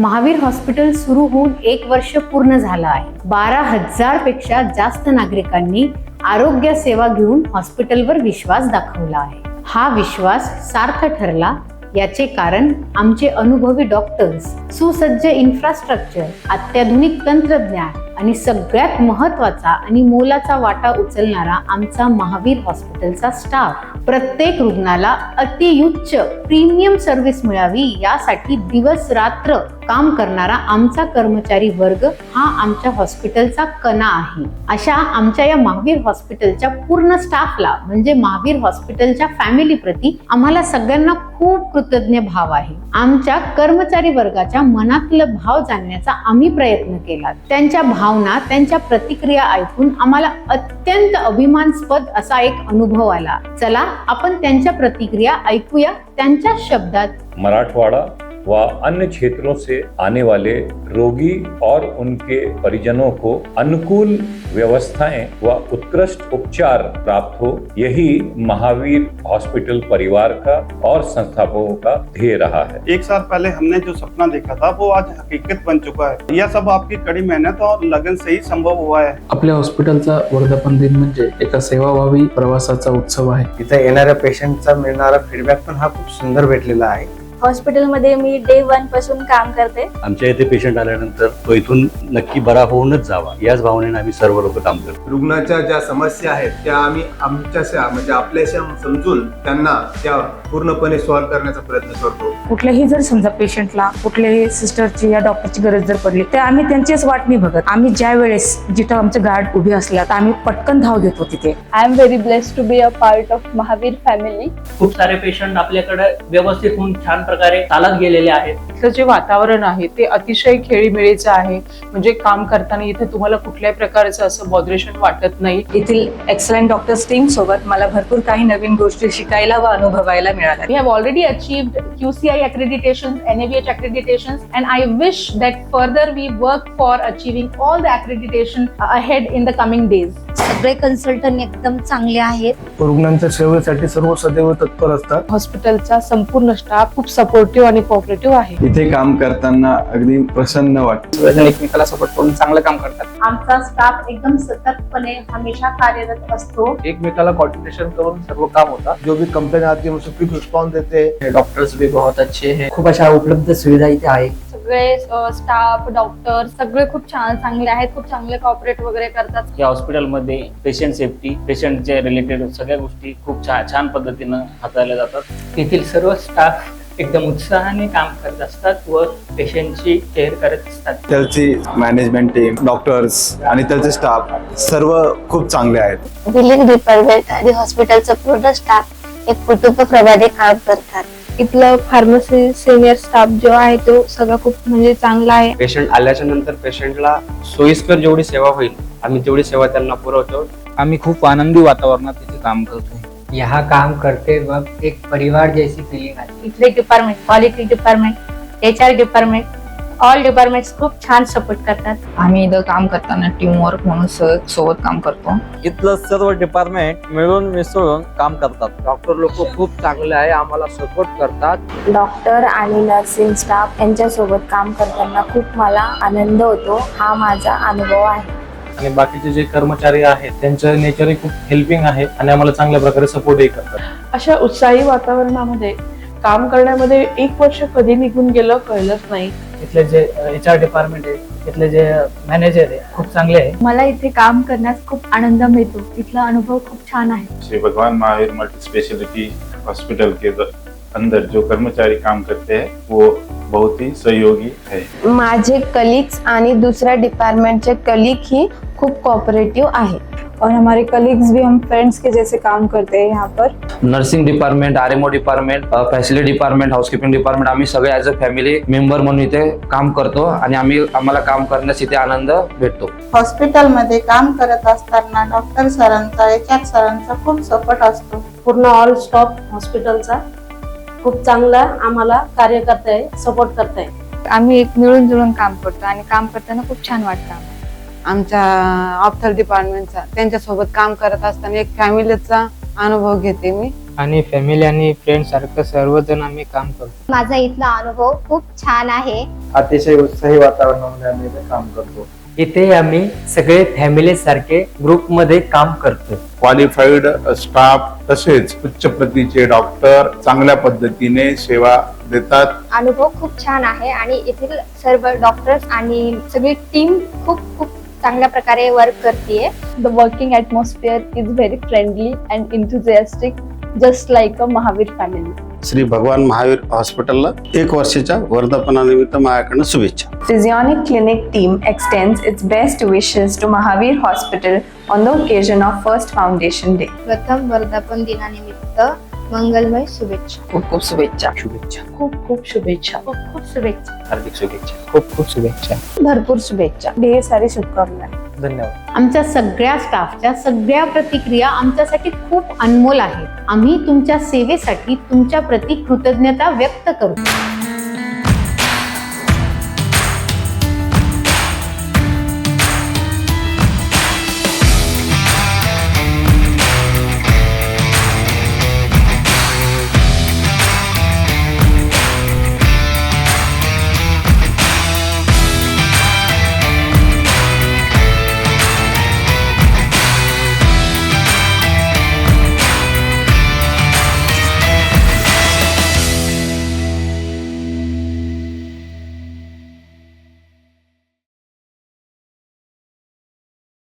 Mahavir hospital सुरू होऊन एक वर्ष पूर्ण झालं आहे. बारा हजारपेक्षा जास्त नागरिकांनी आरोग्य सेवा घेऊन हॉस्पिटलवर विश्वास दाखवला आहे. हा विश्वास सार्थ ठरला याचे कारण आमचे अनुभवी डॉक्टर्स सुसज्ज इन्फ्रास्ट्रक्चर अत्याधुनिक तंत्रज्ञान आणि सगळ्यात महत्त्वाचा आणि मोलाचा वाटा उचलणारा आमचा महावीर हॉस्पिटलचा स्टाफ. प्रत्येक रुग्णाला अतियुच्च प्रीमियम सर्व्हिस मिळावी यासाठी दिवस रात्र काम करणारा आमचा कर्मचारी वर्ग हा आमच्या हॉस्पिटलचा कणा आहे. अशा आमच्या या महावीर हॉस्पिटलच्या पूर्ण स्टाफला म्हणजे महावीर हॉस्पिटलच्या फॅमिली प्रती आम्हाला सगळ्यांना खूप कृतज्ञ भाव आहे. आमच्या कर्मचारी वर्गाच्या मनातलं भाव जाणण्याचा आम्ही प्रयत्न केला. त्यांच्या भाव भावना त्यांच्या प्रतिक्रिया ऐकून आम्हाला अत्यंत अभिमानास्पद असा एक अनुभव आला. चला आपण त्यांच्या प्रतिक्रिया ऐकूया त्यांच्या शब्दात. मराठवाड़ा व अन्य क्षेत्रों से आने वाले रोगी और उनके परिजनों को अनुकूल व्यवस्थाएँ व उत्कृष्ट उपचार प्राप्त हो यही महावीर हॉस्पिटल परिवार का और संस्थापकों का ध्येय रहा है। एक साल पहले हमने जो सपना देखा था वो आज हकीकत बन चुका है। यह सब आपकी कड़ी मेहनत और लगन से ही संभव हुआ है। आपल्या हॉस्पिटलचा वर्धापन दिन म्हणजे एका सेवाभावी प्रवासाचा उत्सव आहे. इथे येणाऱ्या पेशंटचा मिळणारा फीडबॅक पण हा खूप सुंदर भेटलेला आहे. हॉस्पिटलमध्ये मी डे वनपासून काम करते. आमच्या इथे पेशंट आल्यानंतर तो इथून नक्की बरा होऊनच जावा. याच भावनेने आम्ही सर्व लोक काम करतो. रुग्णाच्या ज्या समस्या आहेत त्या आम्ही आमच्याशा म्हणजे आपल्याशा समजून त्यांना त्या पूर्णपणे सॉल्व्ह करण्याचा प्रयत्न करतो. कुठल्याही जर समजा पेशंटला कुठल्याही सिस्टरची या डॉक्टरची गरज जर पडली तर आम्ही त्यांचीच वाट नाही बघत. आम्ही ज्या वेळेस जिथं आमचे गार्ड उभे असल्या तर आम्ही पटकन धाव घेतो तिथे. I am very blessed to be a part of Mahavir family खूप सारे पेशंट आपल्याकडे व्यवस्थित होऊन छान प्रकारे चालत गेलेले आहेत. इथलं जे वातावरण आहे ते अतिशय खेळीमेळीचं आहे. म्हणजे काम करताना इथे तुम्हाला कुठल्याही प्रकारचं असं बॉदरेशन वाटत नाही. येथील एक्सलंट डॉक्टर्स टीम सोबत मला भरपूर काही नवीन गोष्टी शिकायला व अनुभवायला मिळाल्या. We have already achieved QCI accreditations, NABH accreditations, and I wish that further we work for achieving all the accreditation ahead in the coming days. सगळे कन्सल्टंट एकदम चांगले आहेत. रुग्णांच्या सेवेसाठी सर्व सदैव तत्पर असतात. हॉस्पिटलचा संपूर्ण स्टाफ खूप सपोर्टिव्ह आणि कोऑपरेटिव्ह आहे. इथे काम करताना अगदी प्रसन्न वाटत. सगळेजण एकमेकाला सपोर्ट करून चांगलं काम करतात. आमचा स्टाफ एकदम सततपणे हमेशा कार्यरत असतो. एकमेकाला कॉर्डिनेशन करून सर्व काम होतात. जो भी कंपनी आती है उसको क्विक रिस्पॉन्स देते हैं। डॉक्टर्स भी बहुत अच्छे हैं. खूप अशा उपलब्ध सुविधा इथे आहे सगळे स्टाफ डॉक्टर सगळे खूप छान चांगले आहेत. खूप चांगले कॉपरेट वगैरे करतात. या हॉस्पिटलमध्ये पेशंट सेफ्टी पेशंटचे रिलेटेड सगळ्या गोष्टी खूप छान छान पद्धतीनं हाताळल्या जातात. येथील सर्व स्टाफ एकदम उत्साहाने काम करत असतात व पेशंटची केअर करत असतात. त्याची मॅनेजमेंट टीम डॉक्टर्स आणि त्याचे स्टाफ सर्व खूप चांगले आहेत. बिलिंग डिपार्टमेंट आणि हॉस्पिटलचा पूर्ण स्टाफ एक कुटुंबप्रमाणे काम करतात. इथलं फार्मसी सिनियर स्टाफ जो आहे तो सगळं खूप म्हणजे चांगला आहे. पेशंट आल्याच्यानंतर पेशंटला सोयीस्कर जेवढी सेवा होईल आम्ही तेवढी सेवा त्यांना पुरवतो. आम्ही खूप आनंदी वातावरणात तिथे काम करतो यहाँ काम करते वक्त एक परिवार जैसी फीलिंग आती इथले department quality department H R department all department खूप छान सपोर्ट करतात. आम्ही इथं काम करताना टीम वर्क म्हणून स- सोबत काम करतो. इथलं सर्व डिपार्टमेंट मिळून मिसळून काम करतात. डॉक्टर लोक खूप चांगले आहे आम्हाला सपोर्ट करतात. डॉक्टर आणि नर्सिंग स्टाफ यांच्यासोबत काम करताना खूप मला आनंद होतो. हा माझा अनुभव आहे. आणि बाकीचे जे कर्मचारी आहेत त्यांचं नेचरही खूप हेल्पिंग आहे आणि आम्हाला चांगल्या प्रकारे सपोर्टही करतात. अशा उत्साही वातावरणामध्ये काम करण्यामध्ये एक वर्ष कधी निघून गेलं कळलंच नाही. इथले जे एच आर डिपार्टमेंट आहे इथले जे मॅनेजर आहे खूप चांगले आहे. मला इथे काम करण्यास खूप आनंद मिळतो. इथला अनुभव खूप छान आहे. Shri Bhagwan Mahavir multi speciality hospital के अंदर जो कर्मचारी काम करते हैं वो बहुत ही सहयोगी है। माझे कलिग्स आणि दुसऱ्या डिपार्टमेंटचे कलिग ही खूप कोऑपरेटिव्ह आहेत और हमारे कलीग्स भी हम फ्रेंड्स के जैसे काम करते हैं यहाँ पर। Nursing department R M O department facility department housekeeping department आम्ही सगळे ॲज अ फॅमिली मेंबर म्हणून इथे काम करतो आणि आम्ही आम्हाला काम करण्यास इथे आनंद भेटतो. हॉस्पिटलमध्ये काम करत असताना डॉक्टर सरांचा एच आर सरांचा खूप सपोर्ट असतो. पूर्ण ऑल स्टॉप हॉस्पिटलचा खूप चांगला आम्हाला कार्य करताय सपोर्ट करताय. आम्ही एक मिळून जुळून काम करतो आणि काम करताना खूप छान वाटतं आम्हाला. आमच्या ऑप्थल डिपार्टमेंटचा त्यांच्यासोबत काम करत असताना एक फॅमिलीचा अनुभव घेते मी. आणि फॅमिली आणि फ्रेंड सारखं सर्वजण आम्ही काम करतो. माझा इथला अनुभव खूप छान आहे. अतिशय उत्साही वातावरणामध्ये आम्ही इथे काम करतो. इथे आम्ही सगळे फॅमिली सारखे ग्रुपमध्ये काम करतो. क्वालिफाईड स्टाफ तसेच उच्च प्रतीचे डॉक्टर चांगल्या पद्धतीने सेवा देतात. अनुभव खूप छान आहे आणि येथील सर्व डॉक्टर्स आणि सगळी टीम खूप खूप चांगल्या प्रकारे वर्क करते the working atmosphere is very friendly and enthusiastic just like a Mahavir family Shri Bhagwan Mahavir हॉस्पिटलला एक वर्षाच्या वर्धापनानिमित्त माझ्याकडनं शुभेच्छा. Physionic clinic team extends its best wishes to Mahavir hospital on the occasion of first foundation day प्रथम वर्धापन दिनानिमित्त मंगलमय शुभेच्छा. खूप खूप शुभेच्छा. शुभेच्छा. खूप खूप शुभेच्छा. खूप खूप शुभेच्छा. हार्दिक शुभेच्छा. खूप खूप शुभेच्छा. भरपूर शुभेच्छा. ढेर सारी शुभकामनाएं धन्यवाद. आमच्या सगळ्या स्टाफच्या सगळ्या प्रतिक्रिया आमच्यासाठी खूप अनमोल आहेत. आम्ही तुमच्या सेवेसाठी तुमच्या प्रति कृतज्ञता व्यक्त करतो.